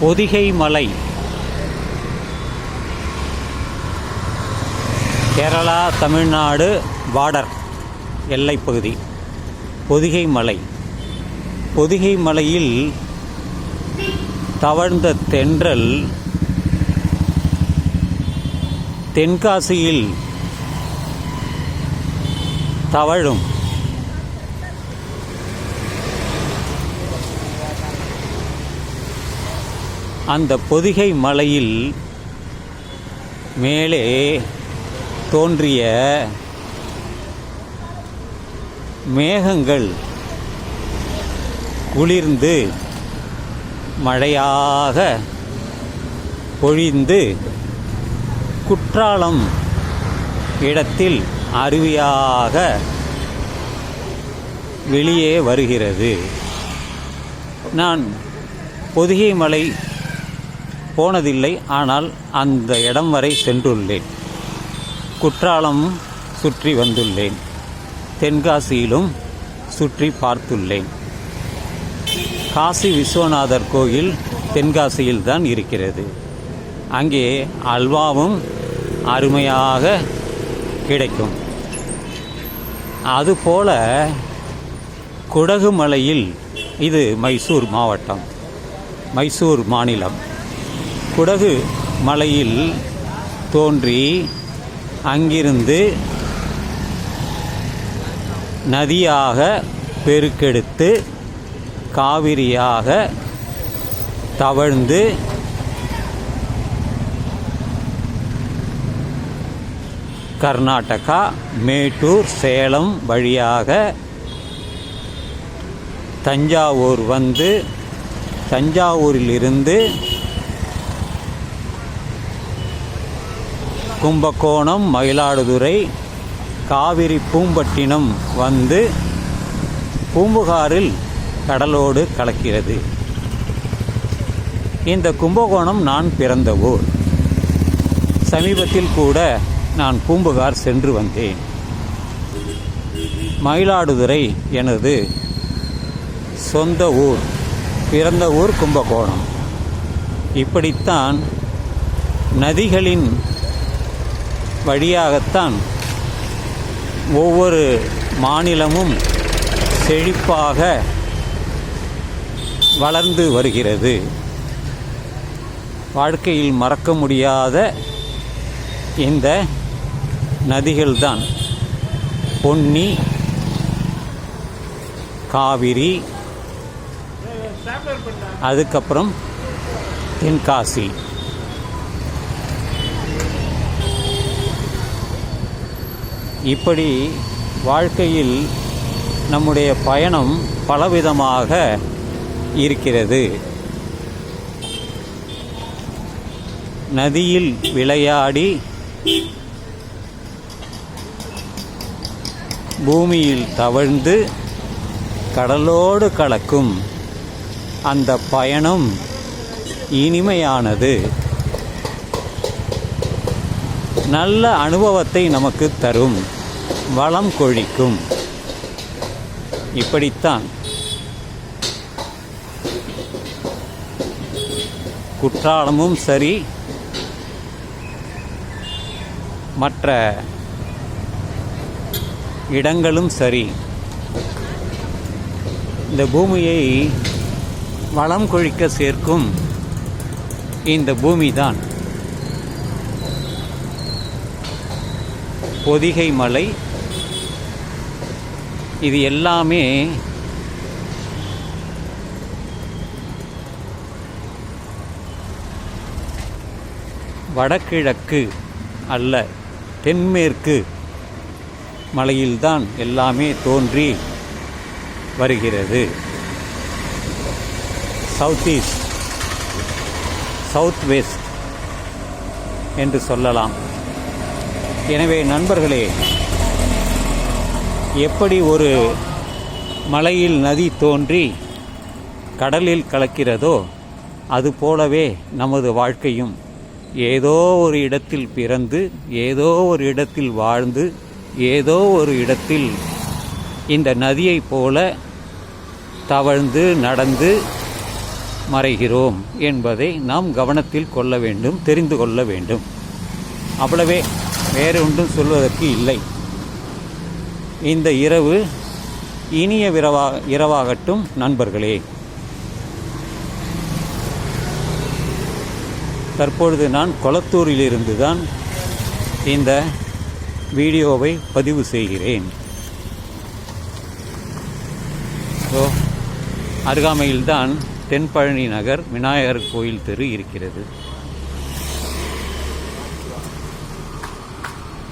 பொதிகை மலை கேரளா தமிழ்நாடு பார்டர் எல்லைப்பகுதி பொதிகை மலை பொதிகை மலையில் தவழ்ந்த தென்றல் தென்காசியில் தவழும். அந்த பொதிகை மலையில் மேலே தோன்றிய மேகங்கள் குளிர்ந்து மழையாக பொழிந்து குற்றாலம் இடத்தில் அருவியாக வெளியே வருகிறது. நான் பொதிகை மலை போனதில்லை ஆனால் அந்த இடம் வரை சென்றுள்ளேன். குற்றாலம் சுற்றி வந்துள்ளேன். தென்காசியிலும் சுற்றி பார்த்துள்ளேன். காசி விஸ்வநாதர் கோயில் தென்காசியில் தான் இருக்கிறது. அங்கே அல்வாவும் அருமையாக கிடைக்கும். அதுபோல குடகுமலையில் இது மைசூர் மாவட்டம் மைசூர் மாநிலம். குடகு மலையில் தோன்றி அங்கிருந்து நதியாக பெருக்கெடுத்து காவிரியாக தவழ்ந்து கர்நாடகா மேட்டூர் சேலம் வழியாக தஞ்சாவூர் வந்து தஞ்சாவூரிலிருந்து கும்பகோணம் மயிலாடுதுறை காவிரி பூம்பட்டினம் வந்து பூம்புகாரில் கடலோடு கலக்கிறது. இந்த கும்பகோணம் நான் பிறந்த ஊர். சமீபத்தில் கூட நான் பூம்புகார் சென்று வந்தேன். மயிலாடுதுறை எனது சொந்த ஊர் பிறந்த ஊர் கும்பகோணம். இப்படித்தான் நதிகளின் வழியாகத்தான் ஒவ்வொரு மாநிலமும் செழிப்பாக வளர்ந்து வருகிறது. வாழ்க்கையில் மறக்க முடியாத இந்த நதிகள்தான். பொன்னி காவிரி அதுக்கப்புறம் தென்காசி. இப்படி வாழ்க்கையில் நம்முடைய பயணம் பலவிதமாக இருக்கிறது. நதியில் விளையாடி பூமியில் தவழ்ந்து கடலோடு கலக்கும் அந்த பயணம் இனிமையானது. நல்ல அனுபவத்தை நமக்கு தரும். வளம் கொழிக்கும். இப்படித்தான். குற்றாலமும் சரி. மற்ற இடங்களும் சரி. இந்த பூமியை வளம் கொழிக்க சேர்க்கும் இந்த பூமிதான். பொதிகை மலை இது எல்லாமே வடகிழக்கு அல்ல தென்மேற்கு மலையில்தான் எல்லாமே தோன்றி வருகிறது. சவுத் ஈஸ்ட் சவுத் வெஸ்ட் என்று சொல்லலாம். எனவே நண்பர்களே எப்படி ஒரு மலையில் நதி தோன்றி கடலில் கலக்கிறதோ அதுபோலவே நமது வாழ்க்கையும் ஏதோ ஒரு இடத்தில் பிறந்து ஏதோ ஒரு இடத்தில் வாழ்ந்து ஏதோ ஒரு இடத்தில் இந்த நதியைப் போல தவழ்ந்து நடந்து மறைகிறோம் என்பதை நாம் கவனத்தில் கொள்ள வேண்டும் தெரிந்து கொள்ள வேண்டும். அவ்வளவே. வேறு ஒன்றும் சொல்வதற்கு இல்லை. இந்த இரவு இனிய விரவா இரவாகட்டும் நண்பர்களே. தற்பொழுது நான் கொளத்தூரிலிருந்து தான் இந்த வீடியோவை பதிவு செய்கிறேன். ஸோ அருகாமையில்தான் தென்பழனி நகர் விநாயகர் கோயில் தெரு இருக்கிறது.